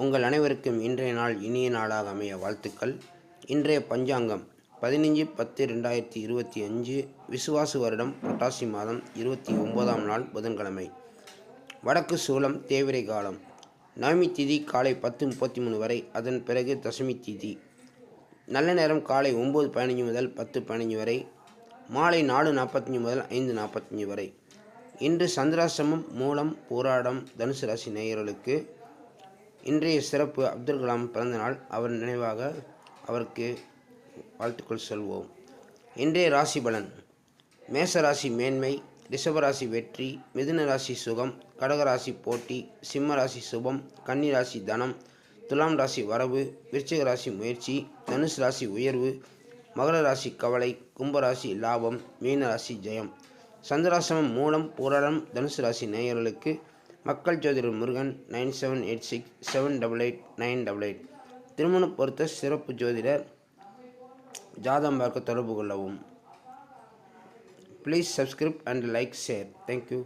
உங்கள் அனைவருக்கும் இன்றைய நாள் இனிய நாளாக அமைய வாழ்த்துக்கள். இன்றைய பஞ்சாங்கம் பதினஞ்சு பத்து ரெண்டாயிரத்தி இருபத்தி அஞ்சு விசுவாசு வருடம் புரட்டாசி மாதம் இருபத்தி ஒன்பதாம் நாள் புதன்கிழமை. வடக்கு சூலம் தேவிரை காலம். நவமி திதி காலை பத்து முப்பத்தி மூணு வரை அதன் பிறகு தசமி திதி. நல்ல நேரம் காலை ஒம்பது பதினஞ்சு முதல் பத்து பதினஞ்சு வரை மாலை நாலு நாற்பத்தஞ்சு முதல் ஐந்து நாற்பத்தஞ்சு வரை. இன்று சந்திராசிரமம் மூலம் போராடம் தனுசு ராசி நேயர்களுக்கு இன்றைய சிறப்பு அப்துல் கலாம் பிறந்தநாள் அவர் நினைவாக அவருக்கு வாழ்த்துக்கள் சொல்வோம். இன்றைய ராசி பலன். மேச ராசி மேன்மை ரிஷபராசி வெற்றி மிதுன ராசி சுகம் கடகராசி போட்டி சிம்ம ராசி சுபம் கன்னி ராசி தனம் துலாம் ராசி வரவு விருச்சிக ராசி முயற்சி தனுஷ் ராசி உயர்வு மகர ராசி கவலை கும்பராசி லாபம் மீன ராசி ஜெயம். சந்திராசிரமம் மூலம் பூராடம் தனுசு ராசி நேயர்களுக்கு மக்கள் ஜோதிடர் Murugan nine seven eight six seven double eight nine double eight. திருமண பொறுத்த சிறப்பு ஜோதிடர் ஜாதம் பார்க்க தொடர்பு கொள்ளவும். Please subscribe and like share thank you